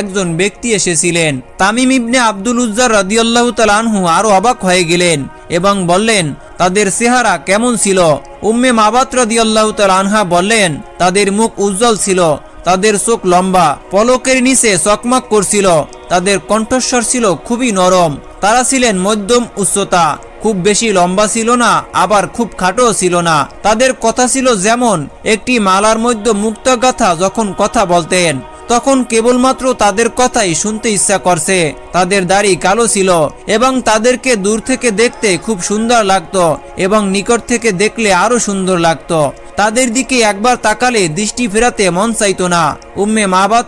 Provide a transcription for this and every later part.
একজন ব্যক্তি এসেছিলেন। তামিম ইবনে আব্দুল উজ্জার রাদিয়াল্লাহু তালানহু আরও অবাক হয়ে গেলেন এবং বললেন, তাদের চেহারা কেমন ছিল? উম্মে মাবাত রাদিয়াল্লাহু তালানহা বললেন, তাদের মুখ উজ্জ্বল ছিল, তাদের চোখ লম্বা, পলকের নিচে চকমক করছিল, তাদের কণ্ঠস্বর ছিল খুবই নরম, তারা ছিলেন মধ্যম উচ্চতা, খুব বেশি লম্বা ছিল না, আবার খুব খাটো ছিল না। তাদের কথা ছিল যেমন, একটি মালার মধ্যে মুক্তগাথা যখন কথা বলতেন তখন কেবলমাত্র তাদের কথাই শুনতে ইচ্ছা করছে। তাদের দাড়ি কালো ছিল এবং তাদেরকে দূর থেকে দেখতে খুব সুন্দর লাগত এবং নিকট থেকে দেখলে আরও সুন্দর লাগত। তাদের দিকে একবার তাকালে দৃষ্টি ফেরাতে মন চাইত না। উম্মে মাবাত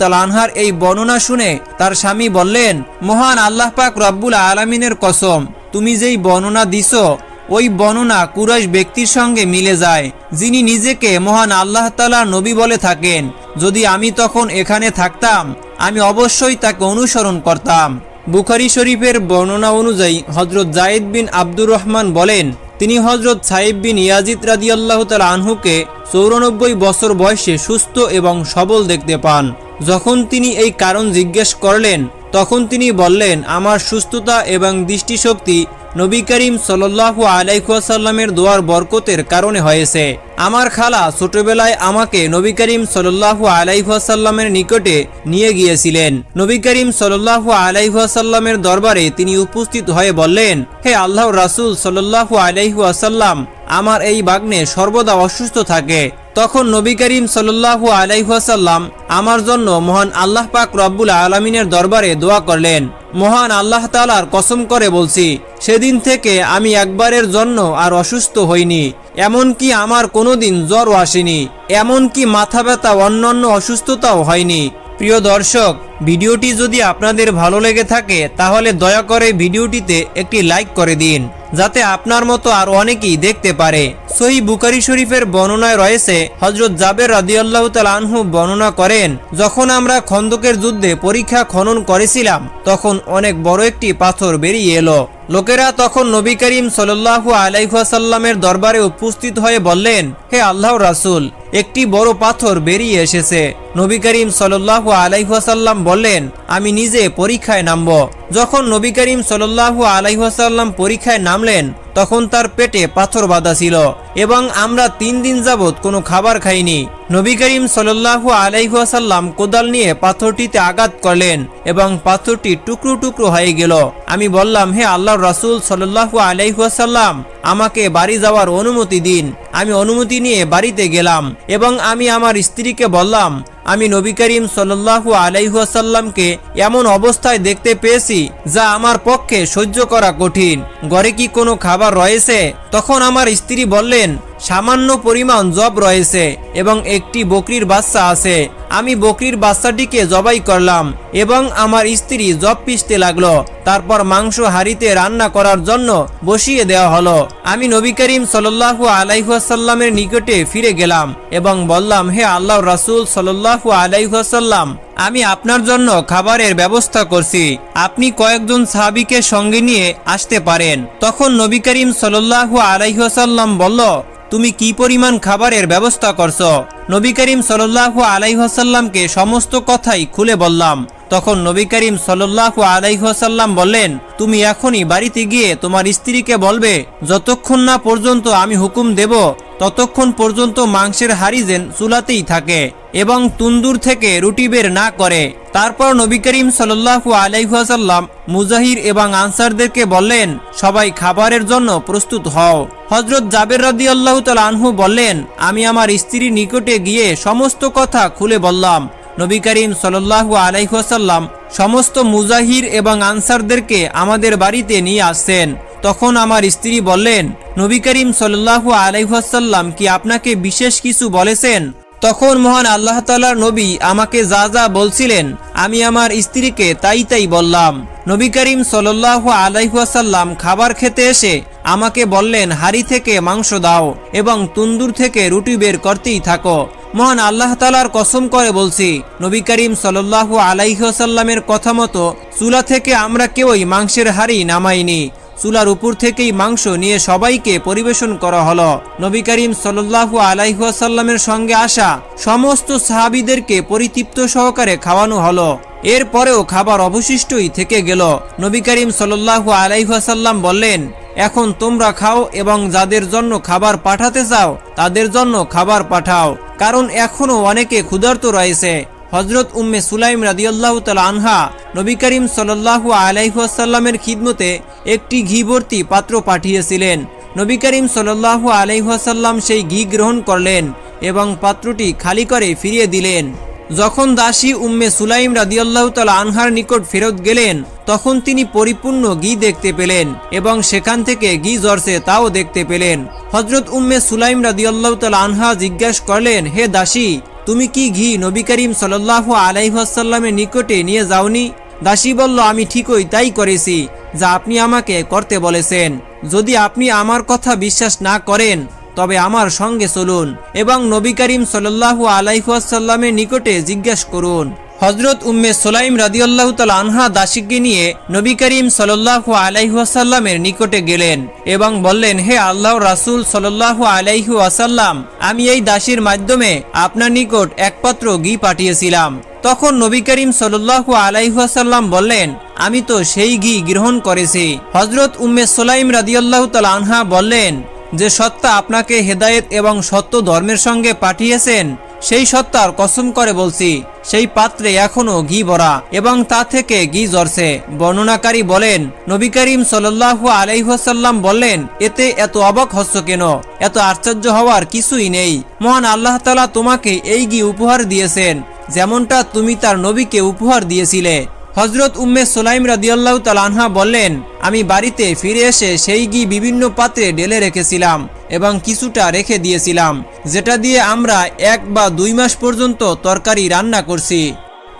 তাআলা আনহার এই বর্ণনা শুনে তার স্বামী বললেন, মহান আল্লাহ পাক রব্বুল আলামিনের কসম, তুমি যেই বর্ণনা দিছো ওই বর্ণনা কুরাইশ ব্যক্তির সঙ্গে মিলে যায়, যিনি নিজেকে মহান আল্লাহ তালা নবী বলে থাকেন। যদি আমি তখন এখানে থাকতাম, আমি অবশ্যই তাকে অনুসরণ করতাম। বুখারি শরীফের বর্ণনা অনুযায়ী হজরত জায়েদ বিন আব্দুর রহমান বলেন, তিনি হজরত সাইব বিন ইয়াজিদ রাদিয়াল্লাহু তাআলা আনহুকে চৌরানব্বই বছর বয়সে সুস্থ এবং সবল দেখতে পান। যখন তিনি এই কারণ জিজ্ঞেস করলেন, তখন তিনি বললেন, আমার সুস্থতা এবং দৃষ্টিশক্তি নবী করিম সাল্লাল্লাহু আলাইসাল্লামের দোয়ার বরকতের কারণে হয়েছে। আমার খালা ছোটবেলায় আমাকে নবী করিম সাল্লাল্লাহু আলাইসাল্লামের নিকটে নিয়ে গিয়েছিলেন। নবী করিম সাল্লাল্লাহু আলাইসাল্লামের দরবারে তিনি উপস্থিত হয়ে বললেন, হে আল্লাহ রাসূল সাল্লাল্লাহু আলাইসাল্লাম আমার এই বাগ্নে সর্বদা অসুস্থ থাকে। তখন নবী করিম সাল্লাল্লাহু আলাইসাল্লাম আমার জন্য মহান আল্লাহ পাক রব্বুল আলমিনের দরবারে দোয়া করলেন। মহান আল্লাহ তালার কসম করে বলছি, সেদিন থেকে আমি একবারের জন্য আর অসুস্থ হইনি, এমনকি আমার কোনোদিন জ্বরও আসেনি, এমনকি মাথা ব্যথা অন্যান্য অসুস্থতাও হয়নি। প্রিয় দর্শক, ভিডিওটি যদি আপনাদের ভালো লেগে থাকে, তাহলে দয়া করে ভিডিওটিতে একটি লাইক করে দিন, যাতে আপনার মতো আর অনেকেই দেখতে পারে। সহি বুকারি শরীফের বর্ণনায় রয়েছে হজরত জাবের রাদিয়াল্লাহ তাল আনহু বর্ণনা করেন, যখন আমরা খন্দকের যুদ্ধে পরীক্ষা খনন করেছিলাম, তখন অনেক বড় একটি পাথর বেরিয়ে এলো। লোকেরা তখন নবী করিম সাল্লু আলাইহাসাল্লামের দরবারে উপস্থিত হয়ে বললেন, হে আল্লাহ রাসুল, একটি বড় পাথর বেরিয়ে এসেছে। নবী করিম সাল্লু আলাইহাসাল্লাম বললেন, আমি নিজে পরীক্ষায় নামব। যখন নবী করিম সাল্লু আলাইহাসাল্লাম পরীক্ষায় নামলেন তখন তার পেটে পাথর বাঁধা ছিল এবং আমরা তিন দিন যাবৎ কোনো খাবার খাইনি। নবী করিম সাল্লাহু আলাইহাসাল্লাম কোদাল নিয়ে পাথরটিতে আঘাত করলেন এবং পাথরটি টুকরো টুকরো হয়ে গেল। আমি বললাম, হে আল্লাহ রাসুল সাল্লাহু আলাইহাসাল্লাম আমাকে বাড়ি যাওয়ার অনুমতি দিন। আমি অনুমতি নিয়ে বাড়িতে গেলাম এবং আমি আমার স্ত্রীকে বললাম আমি নবী করিম সাল্লাহু আলাইহাসাল্লামকে এমন অবস্থায় দেখতে পেয়েছি যা আমার পক্ষে সহ্য করা কঠিন। ঘরে কি কোনো খাবার রয়েছে? তখন আমার স্ত্রী বললেন, সামান্য পরিমাণ জব রয়েছে এবং একটি বকরির বাচ্চা আছে। আমি বকরির বাচ্চাটিকে জবাই করলাম এবং আমার স্ত্রী জব পিষতে লাগল। তারপর মাংস হাড়িতে রান্না করার জন্য বসিয়ে দেওয়া হলো। আমি নবী করিম সাল্লাহু আলাইহাসাল্লামের নিকটে ফিরে গেলাম এবং বললাম, হে আল্লাহ রাসুল সাল্লাহু আলাইহাসাল্লাম আমি আপনার জন্য খাবারের ব্যবস্থা করছি। আপনি কয়েকজন সাহাবিকে সঙ্গে নিয়ে আসতে পারেন। তখন নবী করিম সাল্লাহু আলাইহাসাল্লাম বলল তুমি কি পরিমাণ খাবারের ব্যবস্থা করছ? নবী করিম সাল্লাহ আলাইহাসাল্লামকে সমস্ত কথাই খুলে বললাম। তখন নবী করিম সাল্লাহু আলাইহাসাল্লাম বললেন, তুমি এখনই বাড়িতে গিয়ে তোমার স্ত্রীকে বলবে, যতক্ষণ না পর্যন্ত আমি হুকুম দেব, ততক্ষণ পর্যন্ত মাংসের হারিজেন চুলাতেই থাকে এবং তুন্দুর থেকে রুটি বের না করে। তারপর নবী করিম সাল্লাহু আলাইহাসাল্লাম মুজাহির এবং আনসারদেরকে বললেন, সবাই খাবারের জন্য প্রস্তুত হও। হজরত জাবের রাদি আল্লাহ আনহু বললেন, আমি আমার স্ত্রীর নিকটে গিয়ে সমস্ত কথা খুলে বললাম। নবী করিম সাল্লাহু আলাইহাসাল্লাম সমস্ত মুজাহির এবং আনসারদেরকে আমাদের বাড়িতে নিয়ে আসছেন। তখন আমার স্ত্রী বললেন, নবী করিম সাল্লাহু আলাইহাসাল্লাম কি আপনাকে বিশেষ কিছু বলেছেন? তখন মহান আল্লাহ তালার নবী আমাকে যা যা বলছিলেন, আমি আমার স্ত্রীকে তাই তাই বললাম। নবী করিম সাল্লাহু আলাইহাসাল্লাম খাবার খেতে এসে আমাকে বললেন, হাড়ি থেকে মাংস দাও এবং তুন্দুর থেকে রুটি বের করতেই থাকো। মহান আল্লাহ তালার কসম করে বলছি, নবী করিম সাল্লাহু আলাইহাসাল্লামের কথা মতো চুলা থেকে আমরা কেউই মাংসের হাড়ি নামাইনি। চুলার উপর থেকেই মাংস নিয়ে সবাইকে পরিবেশন করা হলো। নবী করিম সাল্লাল্লাহু আলাইহাসাল্লামের সঙ্গে আসা সমস্ত সাহাবিদেরকে পরিতৃপ্ত সহকারে খাওয়ানো হলো। এরপরেও খাবার অবশিষ্টই থেকে গেল। নবী করিম সাল্লাল্লাহু আলাইহাসাল্লাম বললেন, এখন তোমরা খাও এবং যাদের জন্য খাবার পাঠাতে চাও, তাদের জন্য খাবার পাঠাও। কারণ এখনও অনেকে ক্ষুধার্ত রয়েছে। হজরত উম্মে সুলাইম রাদিয়াল্লাহ তাল আনহা নবী করিম সাল্লাল্লাহু আলাইহাসাল্লামের খিদমতে একটি ঘি ভর্তি পাত্র পাঠিয়েছিলেন। নবী করিম সাল্লাল্লাহু আলাইহাসাল্লাম সেই ঘি গ্রহণ করলেন এবং পাত্রটি খালি করে ফিরিয়ে দিলেন। যখন দাসী উম্মে সুলাইম রাদিয়াল্লাহু তাআলা আনহার নিকট ফেরত গেলেন, তখন তিনি পরিপূর্ণ ঘি দেখতে পেলেন এবং সেখান থেকে ঘি জ্বরছে তাও দেখতে পেলেন। হজরত উম্মে সুলাইম রাদিয়াল্লাহু তাআলা আনহা জিজ্ঞাসা করলেন, হে দাসী, তুমি কি ঘি নবী করিম সাল্লাল্লাহু আলাইহাসাল্লামের নিকটে নিয়ে যাওনি? দাসী বলল, আমি ঠিকই তাই করেছি, যা আপনি আমাকে করতে বলেছেন। যদি আপনি আমার কথা বিশ্বাস না করেন তবে আমার সঙ্গে চলুন এবং নবী করিম সাল্লাল্লাহু আলাইহাসাল্লামের নিকটে জিজ্ঞাসা করুন। হজরত উম্মে সোলাইম রাদিয়াল্লাহু তাআলা আনহা দাসীকে নিয়ে নবী করিম সাল্লাল্লাহু আলাইহাসাল্লামের নিকটে গেলেন এবং বললেন, হে আল্লাহ রাসূল সাল্লাল্লাহু আলাইহি ওয়াসাল্লাম, আমি এই দাসীর মাধ্যমে আপনার নিকট একপাত্র ঘি পাঠিয়েছিলাম। তখন নবী করিম সাল্লাল্লাহু আলাইহাসাল্লাম বললেন, আমি তো সেই ঘি গ্রহণ করেছি। হজরত উম্মে সোলাইম রাদিয়াল্লাহু তাআলা আনহা বললেন যে সত্তা আপনাকে হেদায়েত এবং সত্য ধর্মের সঙ্গে পাঠিয়েছেন, সেই সত্তার কসম করে বলছি, সেই পাত্রে এখনও ঘি ভরা এবং তা থেকে ঘি জ্বরছে বর্ণনাকারী বলেন, নবী করিম সাল্লাল্লাহু আলাইহাসাল্লাম বললেন, এতে এত অবাক হচ্ছ কেন? এত আশ্চর্য হওয়ার কিছুই নেই। মহান আল্লাহ তালা তোমাকে এই ঘি উপহার দিয়েছেন, যেমনটা তুমি তার নবীকে উপহার দিয়েছিলে। হজরত উম্মে সোলাইম রাদিয়াল্লাহ তালানহা বললেন, আমি বাড়িতে ফিরে এসে সেই ঘি বিভিন্ন পাত্রে ঢেলে রেখেছিলাম এবং কিছুটা রেখে দিয়েছিলাম, যেটা দিয়ে আমরা এক বা দুই মাস পর্যন্ত তরকারি রান্না করছি।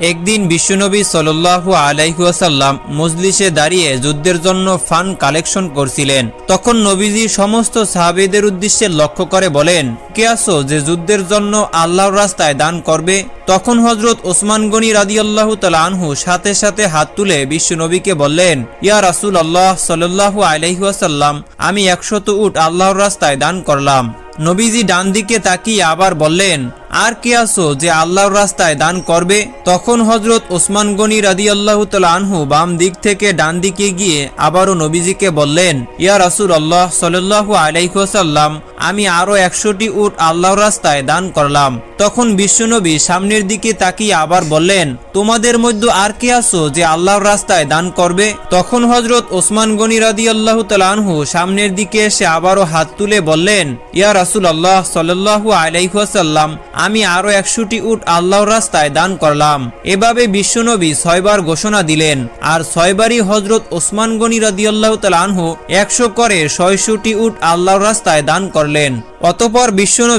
একদিন বিশ্বনবী সাল্লাল্লাহু আলাইহুয়াসাল্লাম মজলিসে দাঁড়িয়ে যুদ্ধের জন্য ফান কালেকশন করছিলেন। তখন নবীজি সমস্ত সাহাবেদের উদ্দেশ্যে লক্ষ্য করে বলেন, কে আসো যে যুদ্ধের জন্য আল্লাহর রাস্তায় দান করবে? তখন হজরত ওসমান গনি রাদিয়াল্লাহু তাআলা আনহু সাথে সাথে হাত তুলে বিশ্বনবীকে বললেন, ইয়া রাসূল আল্লাহ সাল্লাল্লাহু আলাইহাসাল্লাম আমি একশত উট আল্লাহর রাস্তায় দান করলাম। নবীজি ডান দিকে তাকিয়ে আবার বললেন আর কে আসো যে আল্লাহর রাস্তায় দান করবে? তখন হজরত ওসমান গনি রাদি আল্লাহ আনহু বাম দিক থেকে ডান দিকে গিয়ে আবারও নবীজিকে বললেন, ইয়া রাসুল আল্লাহ সাল্লাহ আলাইসাল্লাম আমি আরও একশোটি উট আল্লাহর রাস্তায় দান করলাম। তখন বিশ্বনবী সামনের দিকে তাকিয়ে আবার বললেন, তোমাদের মধ্যে আর কে আসো যে আল্লাহর রাস্তায় দান করবে? তখন হজরত ওসমান গনি রাদি আল্লাহ আনহু সামনের দিকে এসে আবারও হাত তুলে বললেন, ইয়া রাসুল আল্লাহ সাল্লাহু আলাইসাল্লাম আমি আরও একশোটি উট আল্লাহর রাস্তায় দান করলাম। এভাবে বিশ্বনবী ছয়বার ঘোষণা দিলেন। আর ছয়বারই হজরত ওসমান গনি রাদিয়াল্লাহ আনহু একশো করে ছয়শটি উট আল্লাহর রাস্তায় দান করলেন। অতপর বিশ্বনবী